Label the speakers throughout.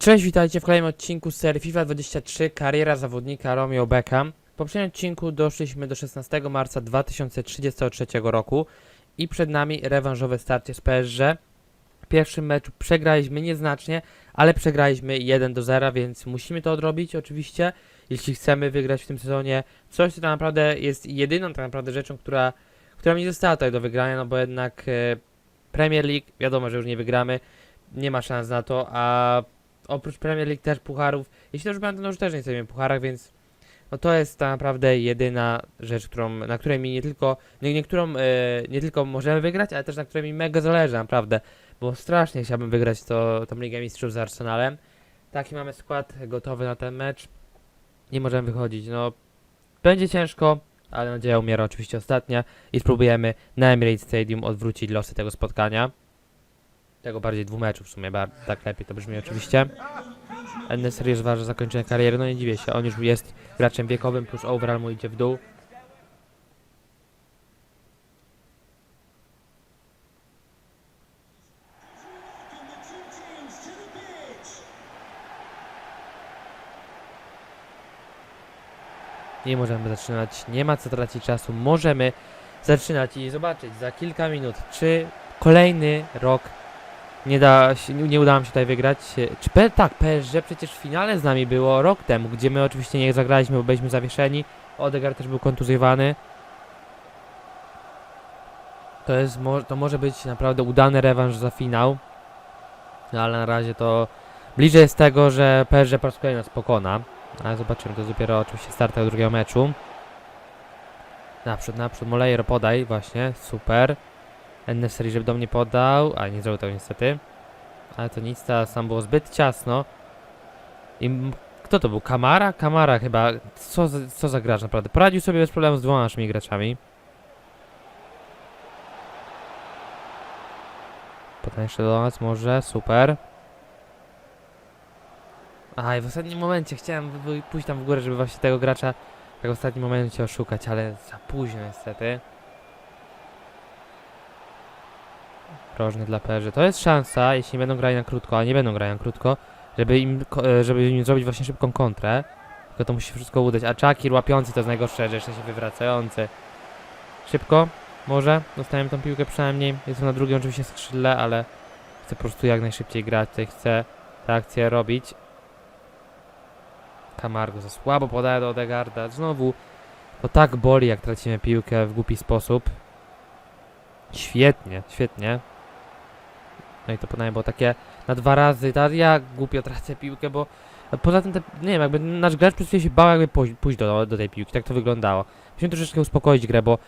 Speaker 1: Cześć, witajcie w kolejnym odcinku z serii FIFA 23 Kariera zawodnika Romeo Beckham. W poprzednim odcinku doszliśmy do 16 marca 2033 roku i przed nami rewanżowe starcie z PSG. W pierwszym meczu przegraliśmy nieznacznie, ale przegraliśmy 1 do 0, więc musimy to odrobić oczywiście, jeśli chcemy wygrać w tym sezonie. Coś, co tak naprawdę jest jedyną tak naprawdę rzeczą, która, która mi została tutaj do wygrania, no bo jednak e, Premier League, wiadomo, że już nie wygramy, nie ma szans na to, a oprócz Premier League też pucharów. Jeśli dobrze pamiętam, to już też nie w pucharach, więc no to jest tak naprawdę jedyna rzecz, którą, na której mi nie tylko, nie, nie, którą, e, nie tylko możemy wygrać, ale też na której mi mega zależy, naprawdę. Bo strasznie chciałbym wygrać to, tą Ligę Mistrzów z Arsenalem. Taki mamy skład gotowy na ten mecz. Nie możemy wychodzić, no będzie ciężko, ale nadzieja umiera oczywiście ostatnia i spróbujemy na Emirates Stadium odwrócić losy tego spotkania. Tego bardziej dwóch meczów w sumie, tak lepiej to brzmi oczywiście. NSR już waży zakończenie kariery, no nie dziwię się, on już jest graczem wiekowym, plus overall mu idzie w dół. Nie możemy zaczynać, nie ma co tracić czasu, możemy zaczynać i zobaczyć za kilka minut, czy kolejny rok nie, da, się- nie udało nam się tutaj wygrać. Czy tak, PSG przecież w finale z nami było rok temu, gdzie my oczywiście nie zagraliśmy, bo byliśmy zawieszeni. Odegar też był kontuzjowany. To jest, to może być naprawdę udany rewanż za finał. No ale na razie to bliżej jest tego, że PSG po raz kolejny nas pokona. Ale zobaczymy, to dopiero oczywiście start tego drugiego meczu. Naprzód, naprzód, Moleiro podaj, właśnie, super. Enesri, żeby do mnie podał, a nie zrobił tego niestety. Ale to nic, teraz tam było zbyt ciasno. I kto to był? Kamara? Kamara chyba. Co co za gracz naprawdę. Poradził sobie bez problemu z dwoma naszymi graczami. Potem jeszcze do nas może, super. I w ostatnim momencie chciałem pójść tam w górę, żeby właśnie tego gracza tak w ostatnim momencie oszukać, ale za późno niestety. Dla. To jest szansa, jeśli będą grali na krótko, a nie będą grali na krótko, żeby im, e, żeby im zrobić właśnie szybką kontrę. Tylko to musi wszystko udać. A Czakir łapiący to jest najgorsze, że jeszcze się wywracający. Szybko, może. Dostajemy tą piłkę przynajmniej. Jestem na drugim oczywiście skrzydle, ale chcę po prostu jak najszybciej grać. Tutaj chcę tę akcję robić. Camargo za słabo podaje do Odegarda. Znowu to tak boli, jak tracimy piłkę w głupi sposób. Świetnie, świetnie. No i to podanie było takie na dwa razy. Ta, ja głupio tracę piłkę, bo poza tym, te, nie wiem, jakby nasz gracz chwilę się bał, jakby pójść, pójść do, do tej piłki. Tak to wyglądało. Musimy troszeczkę uspokoić grę, bo,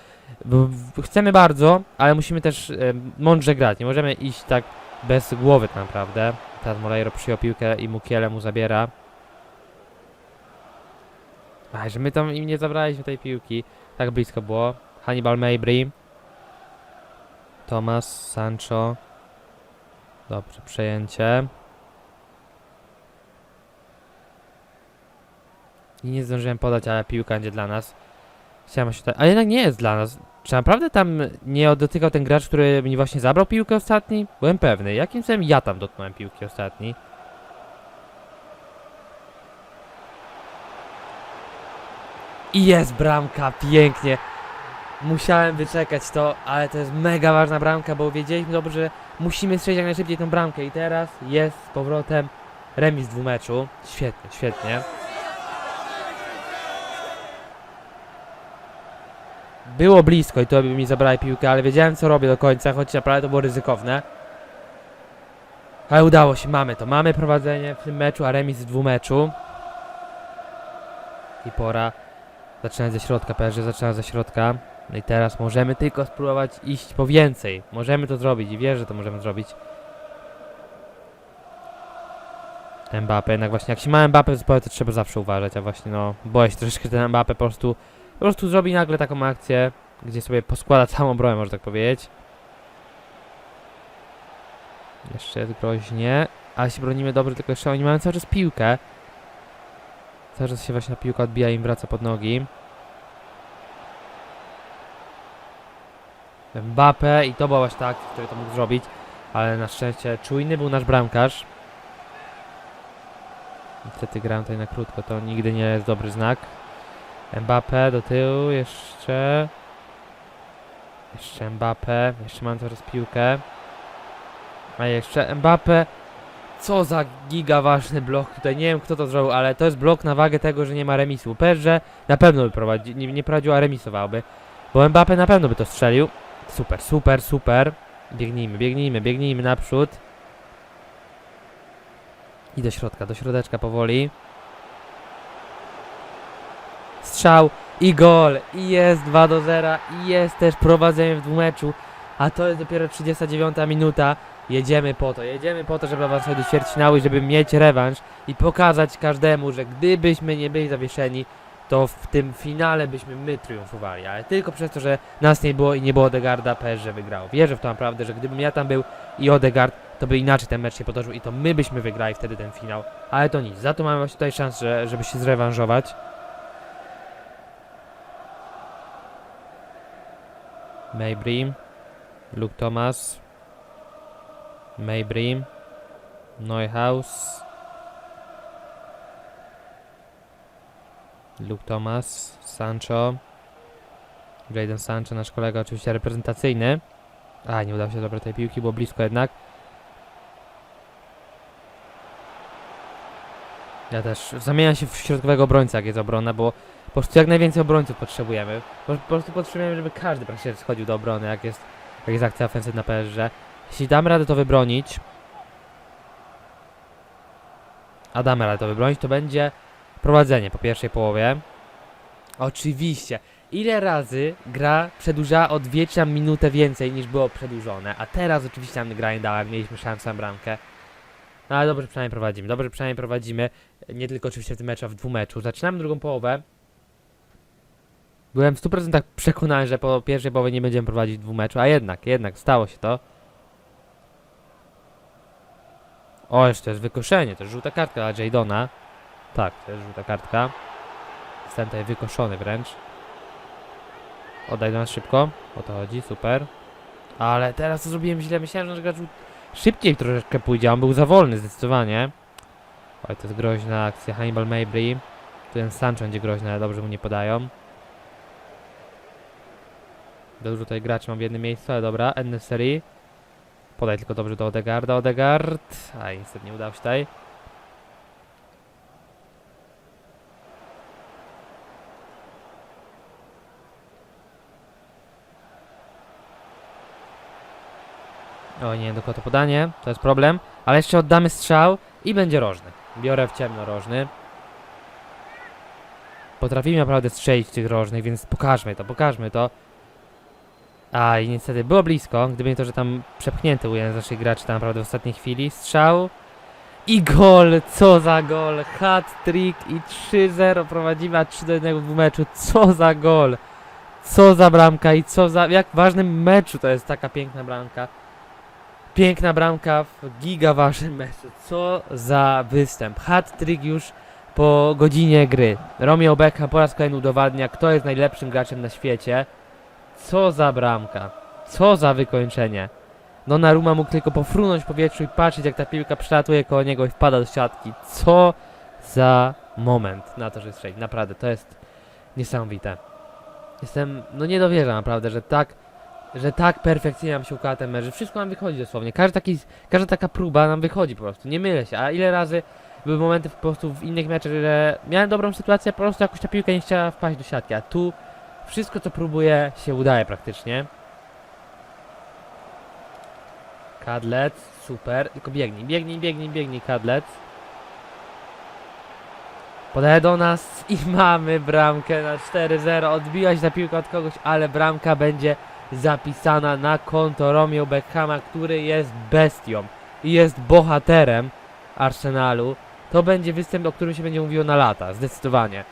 Speaker 1: bo chcemy bardzo, ale musimy też e, mądrze grać. Nie możemy iść tak bez głowy tak naprawdę. Teraz Moleiro przyjął piłkę i Mukiele mu zabiera. Aj, że my tam im nie zabraliśmy tej piłki. Tak blisko było. Hannibal Mabry. Thomas, Sancho. Dobrze, przejęcie. I nie zdążyłem podać, ale piłka będzie dla nas. Chciałem się tutaj... Ale jednak nie jest dla nas. Czy naprawdę tam nie dotykał ten gracz, który mi właśnie zabrał piłkę ostatni? Byłem pewny. Jakim cudem ja tam dotknąłem piłki ostatni? I jest bramka, pięknie. Musiałem wyczekać to, ale to jest mega ważna bramka, bo wiedzieliśmy dobrze, że musimy strzelić jak najszybciej tą bramkę. I teraz jest z powrotem remis w meczu. Świetnie, świetnie. Było blisko i to by mi zabrali piłkę, ale wiedziałem co robię do końca, choć naprawdę to było ryzykowne. Ale udało się, mamy to. Mamy prowadzenie w tym meczu, a remis w dwumeczu. I pora zaczynać ze środka, PSG zaczyna ze środka. No i teraz możemy tylko spróbować iść po więcej. Możemy to zrobić i wierzę, że to możemy zrobić. Mbappe, jednak właśnie jak się ma Mbappe w zespole, to trzeba zawsze uważać, a właśnie no, boję się troszeczkę, ten Mbappe po prostu, po prostu zrobi nagle taką akcję, gdzie sobie poskłada całą broń, można tak powiedzieć. Jeszcze groźnie, ale się bronimy dobrze, tylko jeszcze oni mają cały czas piłkę. Cały czas się właśnie ta piłka odbija i im wraca pod nogi. Mbappe i to była właśnie ta akcja, który to mógł zrobić, ale na szczęście czujny był nasz bramkarz. Niestety grałem tutaj na krótko, to nigdy nie jest dobry znak. Mbappe do tyłu, jeszcze. Jeszcze Mbappe, jeszcze mam teraz piłkę. A jeszcze Mbappe. Co za giga ważny blok tutaj, nie wiem kto to zrobił, ale to jest blok na wagę tego, że nie ma remisu. PSG na pewno by prowadził, nie, nie prowadził, a remisowałby. Bo Mbappe na pewno by to strzelił. Super, super, super. Biegnijmy, biegnijmy, biegnijmy naprzód. I do środka, do środeczka powoli. Strzał i gol. I jest 2 do 0. I jest też prowadzenie w dwumeczu. A to jest dopiero 39 minuta. Jedziemy po to, jedziemy po to, żeby awansować do ćwierćfinału i żeby mieć rewanż i pokazać każdemu, że gdybyśmy nie byli zawieszeni, to w tym finale byśmy my triumfowali, ale tylko przez to, że nas nie było i nie było Odegarda, PSG wygrał. Wierzę w to naprawdę, że gdybym ja tam był i Odegard, to by inaczej ten mecz się potoczył i to my byśmy wygrali wtedy ten finał. Ale to nic, za to mamy właśnie tutaj szansę, żeby się zrewanżować. Maybrim, Luke Thomas, Maybrim, Neuhaus, Luke Thomas, Sancho, Jadon Sancho, nasz kolega oczywiście reprezentacyjny. A, nie udało się dobrać tej piłki, było blisko jednak. Ja też zamieniam się w środkowego obrońca, jak jest obrona, bo po prostu jak najwięcej obrońców potrzebujemy. Po, po prostu potrzebujemy, żeby każdy praktycznie schodził do obrony, jak jest, jak jest akcja ofensywna PSG. Jeśli damy radę to wybronić, a damy radę to wybronić, to będzie prowadzenie po pierwszej połowie. Oczywiście. Ile razy gra przedłużała o 2 czy tam minutę więcej niż było przedłużone, a teraz oczywiście nam gra nie dała, mieliśmy szansę na bramkę. No ale dobrze przynajmniej prowadzimy, dobrze przynajmniej prowadzimy, nie tylko oczywiście w tym meczu, a w dwumeczu. Zaczynamy drugą połowę. Byłem w 100% przekonany, że po pierwszej połowie nie będziemy prowadzić w dwumeczu, a jednak, jednak stało się to. O, jeszcze jest wykoszenie, to jest żółta kartka dla Jadona. Tak, to jest żółta kartka. Jestem tutaj wykoszony wręcz. Oddaj do nas szybko. O to chodzi, super. Ale teraz to zrobiłem źle. Myślałem, że gracz szybciej troszeczkę pójdzie. On był za wolny zdecydowanie. Oj, to jest groźna akcja. Hannibal Mabry. Ten Sancho będzie groźny, ale dobrze mu nie podają. Dużo tutaj graczy mam w jednym miejscu, ale dobra. N-Serii. Podaj tylko dobrze do Odegarda. Odegard. Aj, niestety nie udało się tutaj. O nie, tylko to podanie, to jest problem. Ale jeszcze oddamy strzał i będzie rożny. Biorę w ciemno rożny. Potrafimy naprawdę strzelić tych rożnych, więc pokażmy to, pokażmy to. A i niestety było blisko, gdyby nie to, że tam przepchnięty był jeden z naszych graczy tam naprawdę w ostatniej chwili. Strzał. I gol! Co za gol! Hat-trick i 3-0 prowadzimy, a 3 do 1 w meczu. Co za gol! Co za bramka i co za... Jak ważnym meczu to jest taka piękna bramka. Piękna bramka w giga ważnym meczu. Co za występ. Hat-trick już po godzinie gry. Romeo Beckham po raz kolejny udowadnia, kto jest najlepszym graczem na świecie. Co za bramka. Co za wykończenie. Donnarumma mógł tylko pofrunąć w powietrzu i patrzeć jak ta piłka przelatuje koło niego i wpada do siatki. Co za moment na to, że strzeli. Naprawdę, to jest niesamowite. Jestem, no nie dowierzam naprawdę, że tak, że tak perfekcyjnie nam się układa ten mecz, że wszystko nam wychodzi dosłownie. Każdy taki, każda taka próba nam wychodzi po prostu, nie mylę się. A ile razy były momenty po prostu w innych meczach, że miałem dobrą sytuację, po prostu jakoś ta piłka nie chciała wpaść do siatki, a tu wszystko co próbuję się udaje praktycznie. Kadlec, super. Tylko biegnij, biegnij, biegnij, biegnij, Kadlec. Podaje do nas i mamy bramkę na 4-0. Odbiła się ta piłka od kogoś, ale bramka będzie zapisana na konto Romeo Beckhama, który jest bestią i jest bohaterem Arsenalu. To będzie występ, o którym się będzie mówiło na lata, zdecydowanie.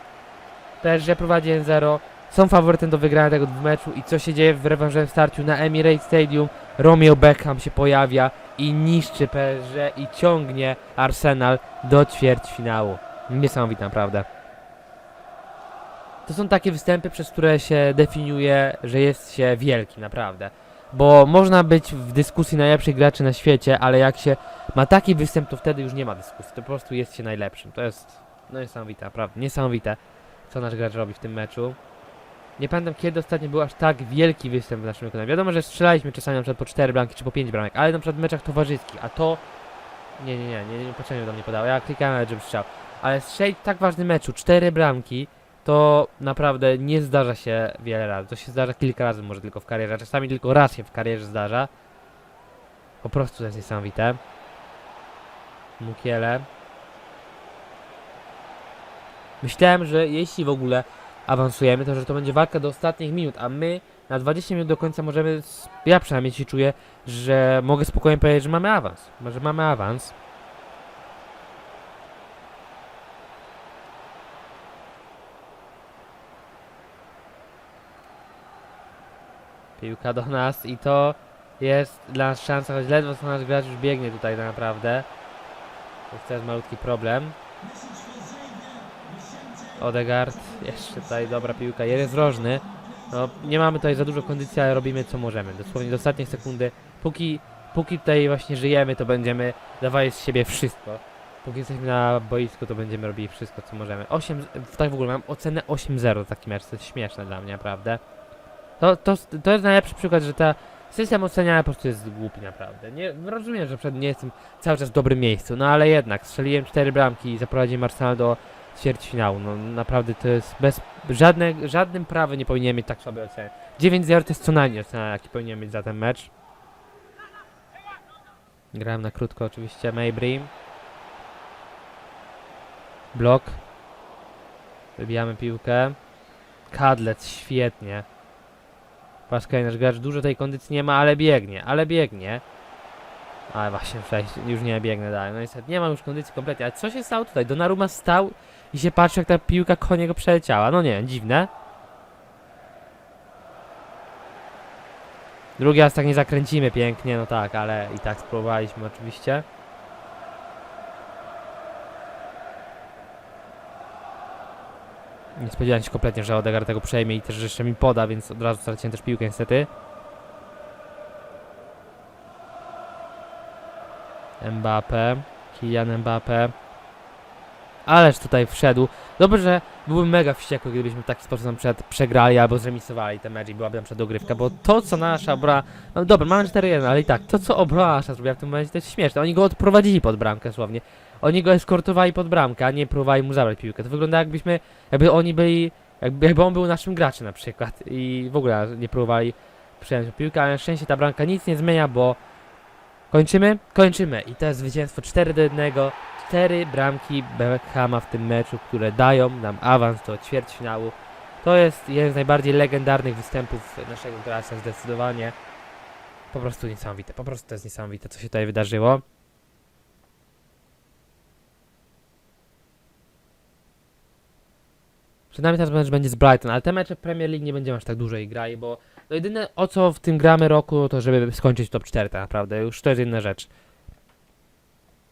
Speaker 1: Też, że prowadzi 1-0, są faworytem do wygrania tego meczu i co się dzieje w rewanżowym starciu na Emirates Stadium. Romeo Beckham się pojawia i niszczy PSG i ciągnie Arsenal do ćwierćfinału. Niesamowite naprawdę. To są takie występy, przez które się definiuje, że jest się wielkim, naprawdę. Bo można być w dyskusji najlepszych graczy na świecie, ale jak się ma taki występ, to wtedy już nie ma dyskusji. To po prostu jest się najlepszym. To jest no niesamowite, naprawdę. Niesamowite, co nasz gracz robi w tym meczu. Nie pamiętam kiedy ostatnio był aż tak wielki występ w naszym wykonaniu. Wiadomo, że strzelaliśmy czasami na przykład po 4 bramki czy po 5 bramek, ale na przykład w meczach towarzyskich, a to... Nie, nie, nie, nie, nie potrzebnie do mnie podało. Ja klikałem żeby strzał. Ale strzelić w tak ważnym meczu 4 bramki, to naprawdę nie zdarza się wiele razy. To się zdarza kilka razy może tylko w karierze, czasami tylko raz się w karierze zdarza. Po prostu to jest niesamowite. Mukiele. Myślałem, że jeśli w ogóle awansujemy, to że to będzie walka do ostatnich minut, a my na 20 minut do końca możemy, ja przynajmniej się czuję, że mogę spokojnie powiedzieć, że mamy awans. Że mamy awans. Piłka do nas i to jest dla nas szansa, choć ledwo co nasz gracz już biegnie tutaj tak naprawdę. To jest malutki problem. Odegaard, jeszcze tutaj dobra piłka, jest rożny. No, nie mamy tutaj za dużo kondycji, ale robimy co możemy. Dosłownie do ostatniej sekundy. Póki, póki tutaj właśnie żyjemy, to będziemy dawali z siebie wszystko. Póki jesteśmy na boisku, to będziemy robili wszystko, co możemy. 8, z- tak w ogóle mam ocenę 8-0 taki mecz, to jest śmieszne dla mnie, naprawdę. To, to, to jest najlepszy przykład, że ta system oceniania po prostu jest głupi, naprawdę. Nie, rozumiem, że przed nie jestem cały czas w dobrym miejscu, no ale jednak strzeliłem 4 bramki i zaprowadziłem Arsenal do ćwierćfinału. No naprawdę to jest bez żadne, żadnym prawem nie powinien mieć tak słabej oceny. 9-0 to jest co najmniej ocena, jaki powinien mieć za ten mecz. Grałem na krótko oczywiście, Maybrim. Blok. Wybijamy piłkę. Kadlec, świetnie. Paskaj, nasz gracz dużo tej kondycji nie ma, ale biegnie, ale biegnie. Ale właśnie, już nie biegnę dalej. No niestety, nie ma już kondycji kompletnie. Ale co się stało tutaj? Donnarumma stał i się patrzy, jak ta piłka koło przeleciała. No nie, dziwne. Drugi raz tak nie zakręcimy pięknie, no tak, ale i tak spróbowaliśmy oczywiście. Nie spodziewałem się kompletnie, że Odegaard tego przejmie i też jeszcze mi poda, więc od razu straciłem też piłkę niestety. Mbappe, Kylian Mbappe. Ależ tutaj wszedł. Dobrze, że byłbym mega wściekły, gdybyśmy w taki sposób na przykład przegrali albo zremisowali ten mecz i byłaby na przykład dogrywka, bo to co nasza obra... No dobra, mamy 4-1, ale i tak, to co obrona nasza zrobiła w tym momencie to jest śmieszne. Oni go odprowadzili pod bramkę słownie. Oni go eskortowali pod bramkę, a nie próbowali mu zabrać piłkę. To wygląda jakbyśmy, jakby oni byli, jakby, jakby on był naszym graczem na przykład i w ogóle nie próbowali przejąć piłkę, ale na szczęście ta bramka nic nie zmienia, bo kończymy? Kończymy i to jest zwycięstwo 4 do 1. Cztery bramki Beckhama w tym meczu, które dają nam awans do ćwierćfinału. To jest jeden z najbardziej legendarnych występów naszego gracza zdecydowanie. Po prostu niesamowite, po prostu to jest niesamowite, co się tutaj wydarzyło. Przed nami teraz mecz będzie z Brighton, ale te mecze Premier League nie będziemy aż tak dużo ich grali, bo to jedyne o co w tym gramy roku, to żeby skończyć top 4 tak naprawdę, już to jest jedna rzecz.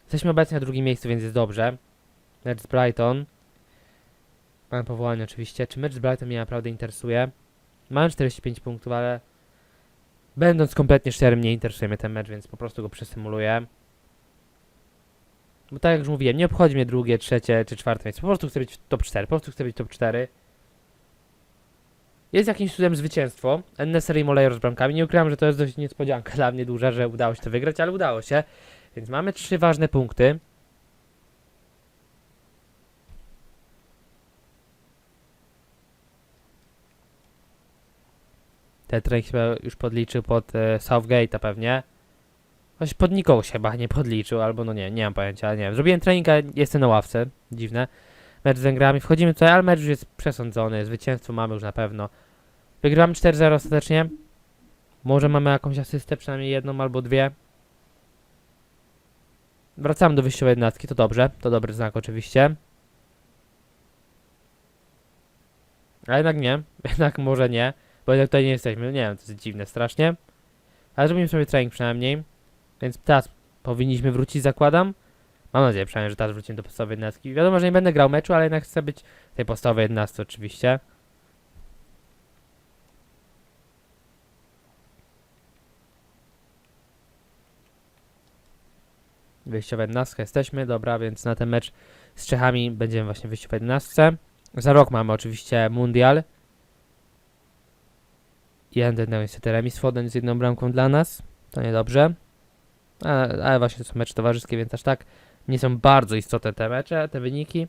Speaker 1: Jesteśmy obecnie na drugim miejscu, więc jest dobrze. Mecz z Brighton. Mamy powołanie oczywiście. Czy mecz z Brighton mnie naprawdę interesuje? Mam 45 punktów, ale będąc kompletnie szczerym, nie interesuje mnie ten mecz, więc po prostu go przesymuluję. Bo tak jak już mówiłem, nie obchodzi mnie drugie, trzecie czy czwarte miejsce. Po prostu chcę być w top 4. Po prostu chcę być top 4. Jest jakimś cudem zwycięstwo. Nessery i Molejo z bramkami. Nie ukrywam, że to jest dość niespodzianka dla mnie duża, że udało się to wygrać, ale udało się. Więc mamy trzy ważne punkty. Ten trening chyba już podliczył pod e, Southgate'a pewnie. Choć pod nikogo się chyba nie podliczył, albo no nie, nie mam pojęcia, nie wiem. Zrobiłem trening, a jestem na ławce, dziwne. Mecz z Węgrami, wchodzimy tutaj, ale mecz już jest przesądzony, zwycięstwo mamy już na pewno. Wygrywamy 4-0 ostatecznie. Może mamy jakąś asystę, przynajmniej jedną albo dwie. Wracamy do wyjściowej jednostki, to dobrze, to dobry znak oczywiście. A jednak nie, jednak może nie, bo jednak tutaj nie jesteśmy, nie wiem, to jest dziwne strasznie. Ale zrobimy sobie trening przynajmniej, więc teraz powinniśmy wrócić, zakładam. Mam nadzieję przynajmniej, że teraz wrócimy do podstawowej jednostki. Wiadomo, że nie będę grał meczu, ale jednak chcę być w tej podstawowej jednostce oczywiście. Wyjściowa jednostka jesteśmy, dobra, więc na ten mecz z Czechami będziemy właśnie w jednastce. Za rok mamy oczywiście Mundial. Jeden niestety remis z jedną bramką dla nas. To niedobrze. Ale, ale właśnie to są mecze towarzyskie, więc aż tak nie są bardzo istotne te mecze, te wyniki.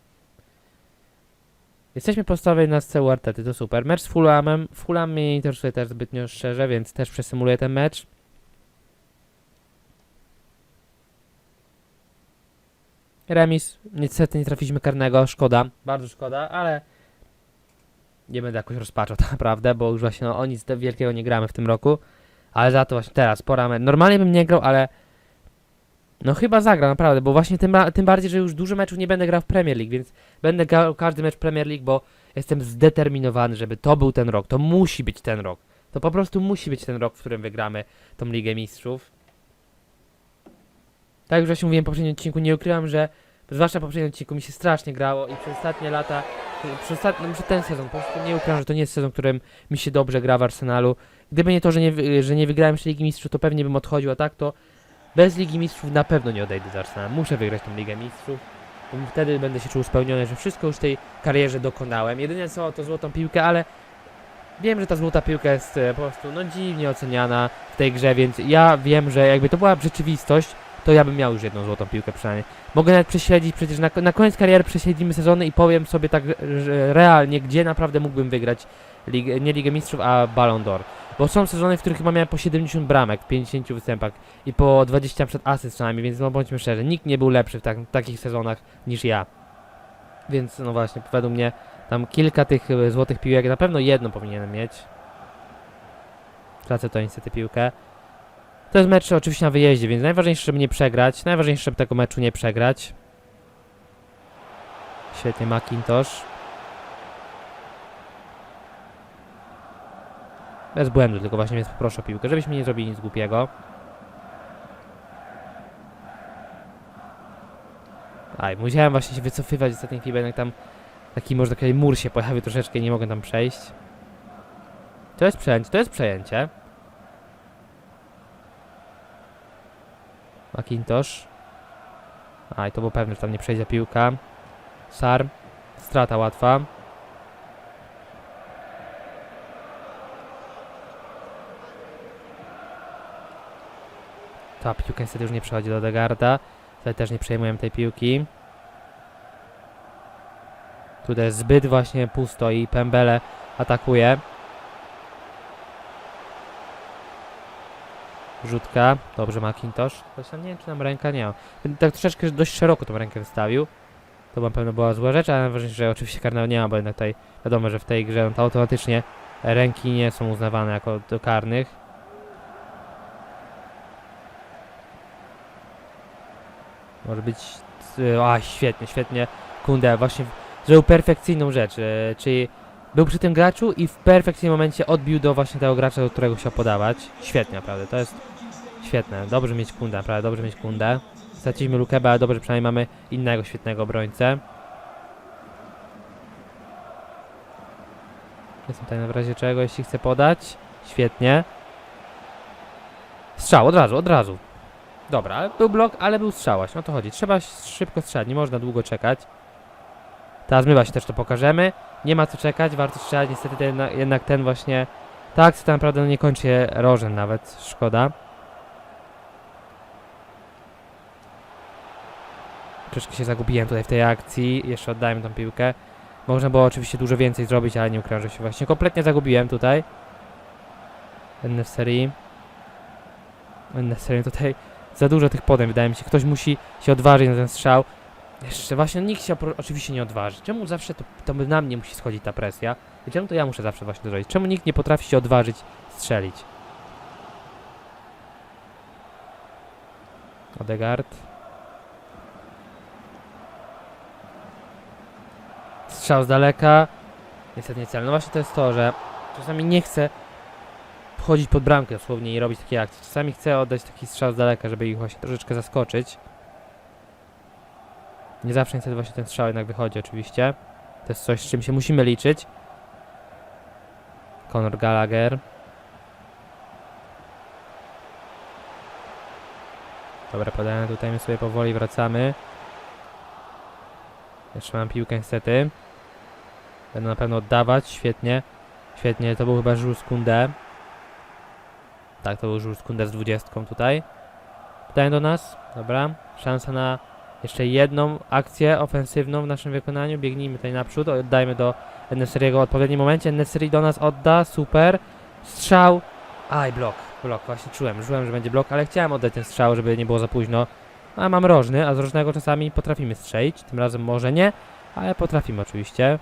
Speaker 1: Jesteśmy podstawowej na scenie Artety, to super. Mecz z Fulhamem. Fulham mnie nie interesuje też zbytnio szczerze, więc też przesymuluję ten mecz. Remis. Niestety nie trafiliśmy karnego, szkoda. Bardzo szkoda, ale nie będę jakoś rozpaczał naprawdę, bo już właśnie no, o nic wielkiego nie gramy w tym roku. Ale za to właśnie teraz, pora Normalnie bym nie grał, ale no chyba zagra, naprawdę, bo właśnie tym, tym bardziej, że już dużo meczów nie będę grał w Premier League, więc będę grał każdy mecz Premier League, bo jestem zdeterminowany, żeby to był ten rok. To musi być ten rok. To po prostu musi być ten rok, w którym wygramy tą Ligę Mistrzów. Tak już właśnie mówiłem w poprzednim odcinku, nie ukrywam, że zwłaszcza w poprzednim odcinku mi się strasznie grało i przez ostatnie lata, przez, ostatni, no, ten sezon, po prostu nie ukrywam, że to nie jest sezon, w którym mi się dobrze gra w Arsenalu. Gdyby nie to, że nie, że nie wygrałem jeszcze Ligi Mistrzów, to pewnie bym odchodził, a tak to bez Ligi Mistrzów na pewno nie odejdę z Arsenalu. Muszę wygrać tą Ligę Mistrzów. bo Wtedy będę się czuł spełniony, że wszystko już w tej karierze dokonałem. Jedynie co to złotą piłkę, ale wiem, że ta złota piłka jest e, po prostu no dziwnie oceniana w tej grze, więc ja wiem, że jakby to była rzeczywistość, to ja bym miał już jedną złotą piłkę przynajmniej. Mogę nawet prześledzić, przecież na, na koniec kariery prześledzimy sezony i powiem sobie tak realnie, gdzie naprawdę mógłbym wygrać nie Ligę Mistrzów, a Ballon d'Or. Bo są sezony, w których chyba miałem po 70 bramek w 50 występach i po 20 przed asyst przynajmniej, więc no bądźmy szczerzy, nikt nie był lepszy w tak, takich sezonach niż ja. Więc no właśnie, według mnie tam kilka tych e, złotych piłek, na pewno jedną powinienem mieć. Tracę to niestety piłkę. To jest mecz oczywiście na wyjeździe, więc najważniejsze, żeby nie przegrać. Najważniejsze, żeby tego meczu nie przegrać. Świetnie Macintosh. Bez błędu, tylko właśnie więc poproszę o piłkę, żebyśmy nie zrobili nic głupiego. Aj, musiałem właśnie się wycofywać z ostatniej chwili, jednak tam taki może taki mur się pojawił troszeczkę nie mogę tam przejść. To jest przejęcie, to jest przejęcie. Macintosh. A i to było pewne, że tam nie przejdzie piłka. Sar. Strata łatwa. Ta piłka niestety już nie przechodzi do Degarda. Tutaj też nie przejmujemy tej piłki. Tutaj jest zbyt właśnie pusto i Pembele atakuje. Rzutka. Dobrze Macintosh. Chociaż nie wiem czy nam ręka nie ma. Tak troszeczkę dość szeroko tą rękę wystawił. To na pewno była zła rzecz, ale najważniejsze, że oczywiście karnego nie ma, bo jednak tutaj wiadomo, że w tej grze no to automatycznie ręki nie są uznawane jako do karnych. Może być... y, A, świetnie, świetnie. Kunde właśnie zrobił perfekcyjną rzecz, e, czyli był przy tym graczu i w perfekcyjnym momencie odbił do właśnie tego gracza, do którego chciał podawać. Świetnie, naprawdę, to jest świetne. Dobrze mieć Kundę, naprawdę, dobrze mieć Kundę. Straciliśmy Lukeba, ale dobrze, przynajmniej mamy innego świetnego obrońcę. Jestem tutaj na razie czego, jeśli chce podać. Świetnie. Strzał, od razu, od razu. Dobra, był blok, ale był strzał, właśnie o to chodzi. Trzeba szybko strzelać, nie można długo czekać. Teraz my właśnie też to pokażemy. Nie ma co czekać, warto strzelać. Niestety ten, jednak ten właśnie... Ta akcja tak naprawdę no nie kończy się rożem nawet, szkoda. Troszkę się zagubiłem tutaj w tej akcji. Jeszcze oddajmy tą piłkę. Można było oczywiście dużo więcej zrobić, ale nie że się właśnie kompletnie zagubiłem tutaj. N w serii. N w serii tutaj za dużo tych podań wydaje mi się. Ktoś musi się odważyć na ten strzał. Jeszcze właśnie nikt się oczywiście nie odważy. Czemu zawsze to, to na mnie musi schodzić ta presja? I czemu to ja muszę zawsze właśnie to zrobić? Czemu nikt nie potrafi się odważyć strzelić? Odegaard. Strzał z daleka. Niestety nie celny. No właśnie to jest to, że czasami nie chcę wchodzić pod bramkę dosłownie i robić takie akcje. Czasami chcę oddać taki strzał z daleka, żeby ich właśnie troszeczkę zaskoczyć. Nie zawsze niestety właśnie ten strzał jednak wychodzi oczywiście. To jest coś, z czym się musimy liczyć. Conor Gallagher. Dobra, podanie tutaj, my sobie powoli wracamy. Jeszcze mam piłkę niestety. Będę na pewno oddawać, świetnie. Świetnie, to był chyba Jules Koundé. Tak, to był Jules Koundé z 20 tutaj. Pytanie do nas, dobra. Szansa na jeszcze jedną akcję ofensywną w naszym wykonaniu. Biegnijmy tutaj naprzód, oddajmy do Neseriego w odpowiednim momencie. Neseri do nas odda, super. Strzał. Aj, blok, blok, właśnie czułem, czułem, że będzie blok, ale chciałem oddać ten strzał, żeby nie było za późno. A mam rożny, a z rożnego czasami potrafimy strzelić. Tym razem może nie, ale potrafimy oczywiście.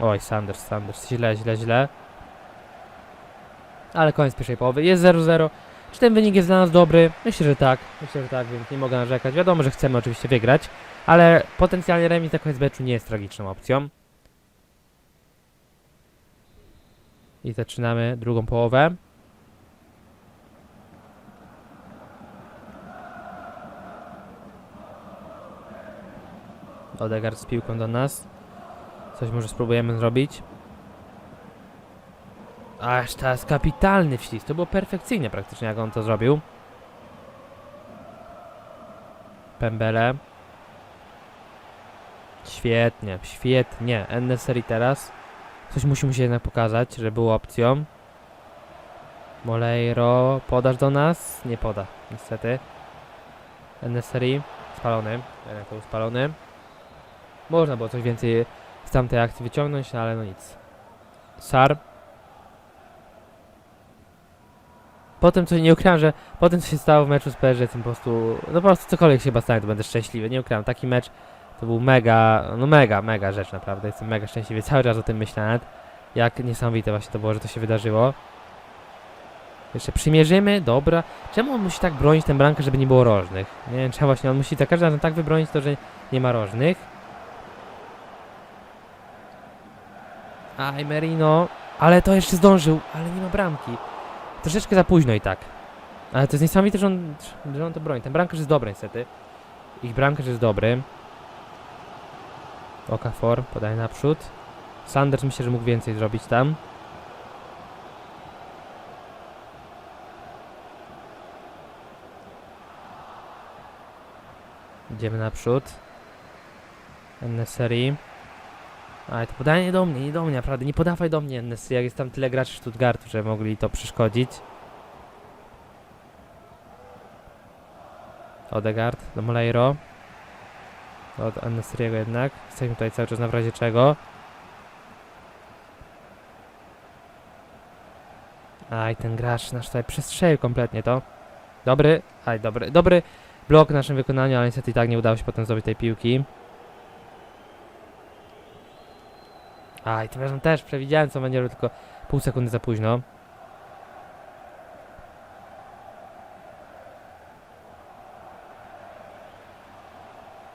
Speaker 1: Oj, Sanders, Sanders, źle, źle, źle. Ale koniec pierwszej połowy, jest 0-0. Czy ten wynik jest dla nas dobry? Myślę, że tak. Myślę, że tak, więc nie mogę narzekać. Wiadomo, że chcemy oczywiście wygrać, ale potencjalnie remis na koniec meczu nie jest tragiczną opcją. I zaczynamy drugą połowę. Odegaard z piłką do nas. Coś może spróbujemy zrobić. Aż jest kapitalny wślizg. To było perfekcyjnie praktycznie, jak on to zrobił. Pembele. Świetnie, świetnie. Enneseri teraz. Coś musi mu się jednak pokazać, że było opcją. Moleiro, podasz do nas? Nie poda, niestety. Enneseri, spalony. Jednak to spalony. Można było coś więcej z tamtej akcji wyciągnąć, ale no nic. Sar. Po tym, co nie ukrywam, że po tym, co się stało w meczu z PSG, jestem po prostu, no po prostu cokolwiek się chyba stanie, to będę szczęśliwy. Nie ukrywam, taki mecz to był mega, no mega, mega rzecz naprawdę. Jestem mega szczęśliwy, cały czas o tym myślę nawet. Jak niesamowite właśnie to było, że to się wydarzyło. Jeszcze przymierzymy, dobra. Czemu on musi tak bronić tę bramkę, żeby nie było rożnych? Nie wiem, czemu właśnie on musi za każdym razem tak wybronić to, że nie ma rożnych. Aj, Merino. Ale to jeszcze zdążył, ale nie ma bramki. Troszeczkę za późno i tak. Ale to jest niesamowite, że on, że on to broni. Ten bramkarz jest dobry niestety. Ich bramkarz jest dobry. Okafor podaje naprzód. Sanders myślę, że mógł więcej zrobić tam. Idziemy naprzód. Neseri. Ale to podanie nie do mnie, nie do mnie, naprawdę. Nie podawaj do mnie, Neseri, jak jest tam tyle graczy Stuttgartu, że mogli to przeszkodzić. Odegaard do Moleiro. Od Annesriego jednak. Jesteśmy tutaj cały czas na razie czego. Aj, ten gracz nasz tutaj przestrzelił kompletnie to. Dobry, aj, dobry, dobry blok w naszym wykonaniu, ale niestety i tak nie udało się potem zdobyć tej piłki. Aj, tym razem też przewidziałem co będzie, tylko pół sekundy za późno.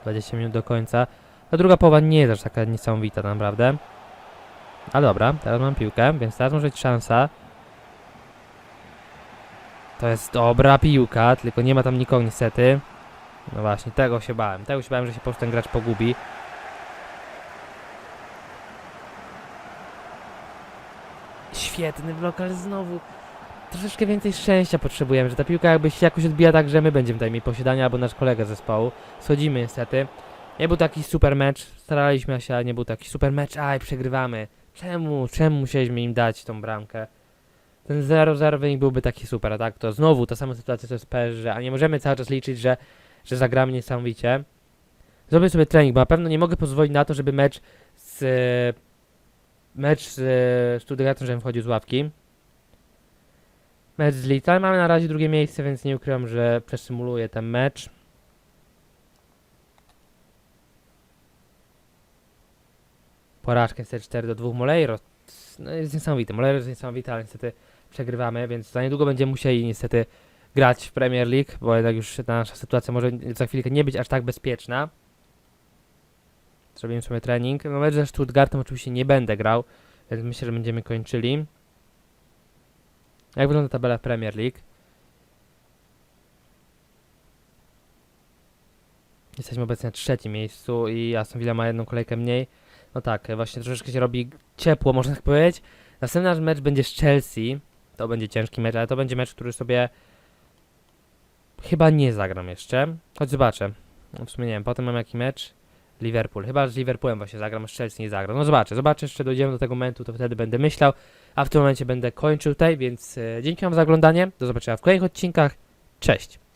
Speaker 1: Dwadzieścia minut do końca. Ta druga połowa nie jest aż taka niesamowita naprawdę. Ale dobra, teraz mam piłkę, więc teraz może być szansa. To jest dobra piłka, tylko nie ma tam nikogo niestety. No właśnie, tego się bałem. Tego się bałem, że się po prostu ten gracz pogubi. Świetny blok, ale znowu troszeczkę więcej szczęścia potrzebujemy, że ta piłka jakby się jakoś odbija tak, że my będziemy tutaj mieli posiadanie, albo nasz kolega z zespołu. Schodzimy niestety. Nie był taki super mecz, staraliśmy się, ale nie był taki super mecz. Aj, przegrywamy. Czemu, czemu musieliśmy im dać tą bramkę? Ten 0-0 wynik byłby taki super, a tak to znowu ta sama sytuacja co jest PSG, a nie możemy cały czas liczyć, że, że zagramy niesamowicie. Zrobię sobie trening, bo na pewno nie mogę pozwolić na to, żeby mecz z mecz z Stuttgartem, żebym wchodził z ławki. Mecz z ale mamy na razie drugie miejsce, więc nie ukrywam, że przesymuluję ten mecz. Porażkę niestety 4 do 2 Moleiro. No jest niesamowity. Moleiro jest niesamowity, ale niestety przegrywamy, więc za niedługo będziemy musieli niestety grać w Premier League, bo jednak już ta nasza sytuacja może za chwilkę nie być aż tak bezpieczna. Zrobimy sobie trening. No mecz ze Stuttgartem oczywiście nie będę grał, więc myślę, że będziemy kończyli. Jak wygląda tabela Premier League? Jesteśmy obecnie na trzecim miejscu i Aston Villa ma jedną kolejkę mniej. No tak, właśnie troszeczkę się robi ciepło, można tak powiedzieć. Następny nasz mecz będzie z Chelsea. To będzie ciężki mecz, ale to będzie mecz, który sobie chyba nie zagram jeszcze. Choć zobaczę. No w sumie nie wiem, potem mam jaki mecz. Liverpool. Chyba z Liverpoolem właśnie zagram, z Chelsea nie zagram. No zobaczę, zobaczę, jeszcze dojdziemy do tego momentu, to wtedy będę myślał. A w tym momencie będę kończył tutaj, więc e, dzięki wam za oglądanie. Do zobaczenia w kolejnych odcinkach. Cześć!